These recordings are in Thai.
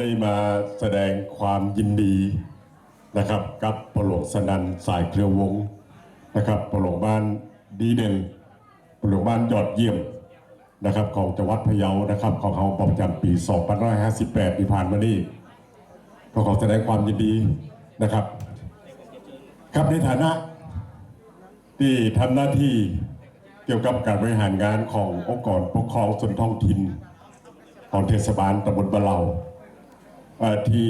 ได้มาแสดงความยินดีนะครับกับพระหลวงสนันสายเครือวงศ์นะครับพระหลวงบ้านดีเด่นพระหลวงบ้านยอดเยี่ยมนะครับของจังหวัดพะเยานะครับของเขาประจำปี 2558 ที่ผ่านมานี้ก็ขอแสดงความยินดีนะครับ ครับในฐานะที่ทำหน้าที่เกี่ยวกับการบริหารงานขององค์กรปกครองส่วนท้องถิ่นของเทศบาลตำบลบะเหลาเอ่อ ที่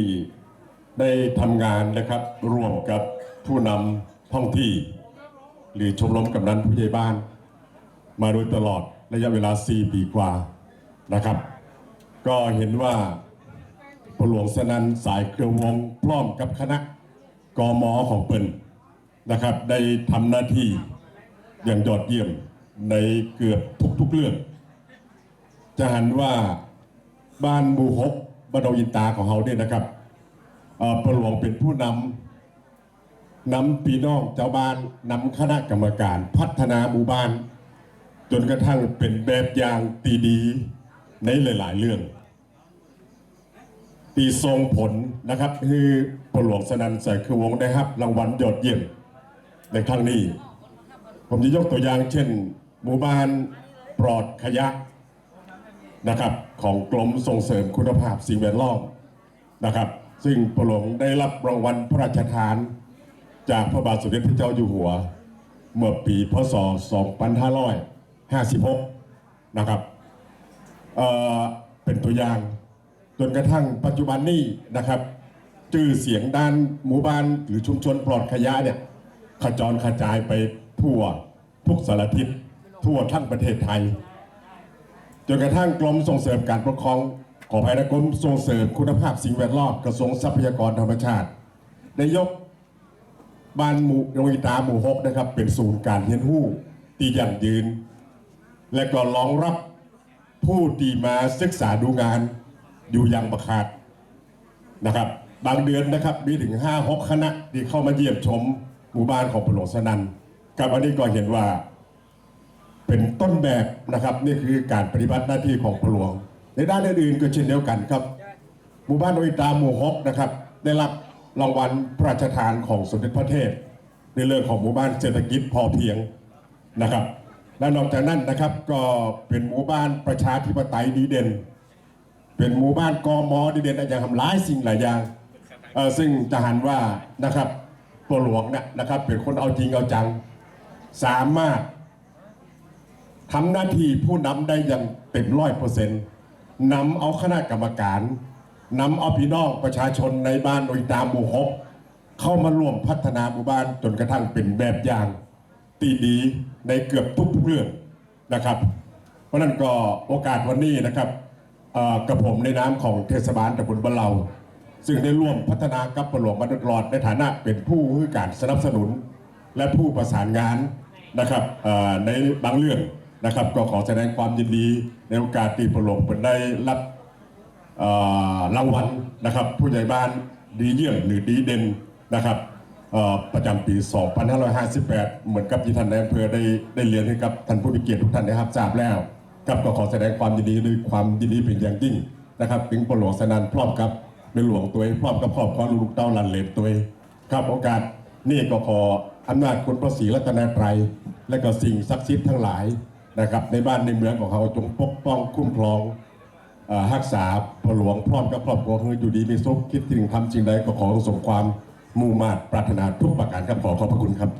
ได้ทำงานนะครับร่วมกับผู้นำท้องที่ หรือชมรมกำนันผู้ใหญ่บ้าน มาโดยตลอดระยะเวลา 4 ปีกว่านะครับ ก็เห็นว่าพระหลวงสนันสายเครือวงพร้อมกับคณะกมอของเปิ่นนะครับ ได้ทำหน้าที่อย่างยอดเยี่ยมในเกือบทุกๆเรื่อง จะหันว่าบ้านหมูฮก บ้านดงอินตาของเขาเนี่ยนะครับประหลวงเป็นผู้นำนำปีน้องเจ้าบ้านนำคณะกรรมการพัฒนาหมู่บ้าน จนกระทั่งเป็นแบบอย่างตีดีในหลาย ๆ เรื่องตีทรงผลนะครับคือประหลวงสนันใส่คือวงได้ครับ รางวัลยอดเยี่ยมในครั้งนี้ ผมจะยกตัวอย่างเช่น หมู่บ้านปลอดขยะ นะครับของกรมส่งเสริมคุณภาพสิ่งแวดล้อมนะครับ ซึ่งปรหลวงได้รับรางวัลพระราชทาน จากพระบาทสมเด็จพระเจ้าอยู่หัว เมื่อปีพศ 2556 นะครับเเป็นตัวอย่างจนกระทั่งปัจจุบันนี้นะครับชื่อเสียงด้านหมู่บ้านหรือชุมชนปลอดขยะเนี่ยขจรกระจายไปทั่วทุกสารทิศทั่วทั้งประเทศไทย จนกระทั่งกรมส่งเสริมการปกครองขออภัยนะกรมส่งเสริมคุณภาพสิ่งแวดล้อมกระทรวงทรัพยากรธรรมชาติได้ยกบ้านหมู่โรงอิตาหมู่หกนะครับ เป็นศูนย์การเรียนรู้ที่ยั่งยืน และก็รองรับผู้ที่มาศึกษาดูงานอยู่อย่างประคาดนะครับ บางเดือนนะครับมีถึง5 6คณะที่เข้ามาเยี่ยมชมหมู่บ้านของพระหลวงสนันกับอันนี้ก็เห็นว่า เป็นต้นแบบนะครับ นี่คือการปฏิบัติหน้าที่ของพลวง ในด้านอื่นๆก็เช่นเดียวกันครับ หมู่บ้านโอิตาหมู่ฮกนะครับ ได้รับรางวัลพระราชทานของสมเด็จพระเทพในเรื่องของหมู่บ้านเศรษฐกิจพอเพียงนะครับ และนอกจากนั้นนะครับก็เป็นหมู่บ้านประชาธิปไตยดีเด่น เป็นหมู่บ้านกอมอดีเด่นอย่างทำหลายสิ่งหลายอย่างซึ่งจะหันว่านะครับตัวหลวงเนี่ยนะครับเป็นคนเอาจริงเอาจัง สามารถ ทำหน้าที่ผู้นำได้อย่างเต็มร้อยเปอร์เซ็นต์นำเอาคณะกรรมการนำเอาพี่น้องประชาชนในบ้านโดยตามหมู่ฮกเข้ามาร่วมพัฒนาหมู่บ้านจนกระทั่งเป็นแบบอย่างตีดีในเกือบทุกเรื่องนะครับ เพราะนั้นก็โอกาสวันนี้นะครับกับผมในนามของเทศบาลตำบลบ้านเรา ซึ่งได้ร่วมพัฒนากับประหลวงมาโดยตลอดในฐานะเป็นผู้ให้การสนับสนุน และผู้ประสานงานนะครับในบางเรื่อง นะครับ ก็ขอแสดงความยินดีในโอกาสที่ประหลวงเป็นได้รับรางวัลนะครับ ผู้ใหญ่บ้านดีเยี่ยมหรือดีเด่นนะครับประจำปี 2558 เหมือนกับที่ท่านนายอำเภอได้ได้เรียนให้กับท่านผู้มีเกียรติทุกท่านนะครับทราบแล้วครับก็ขอแสดงความยินดีด้วยความยินดีเป็นอย่างยิ่งนะครับถึงประหลวงสนันพร้อมกับในหลวงตัวเองพร้อมกับครอบครัวลูกเต้าหลันเหลนตัวเองครับโอกาสนี่ก็ขออำนาจคุณพระศรีรัตนตรัยและก็สิ่งศักดิ์สิทธิ์ทั้งหลาย นะครับในบ้านในเมืองของเขาจงปกป้องคุ้มครองรักษาพระหลวงพร้อมกับครอบครัวคืออยู่ดีมีสุขคิดถึงทำจริงใดก็ขอสมความมุ่งมา่ปรารถนาทุกประการครับขอขอบพระคุณครับ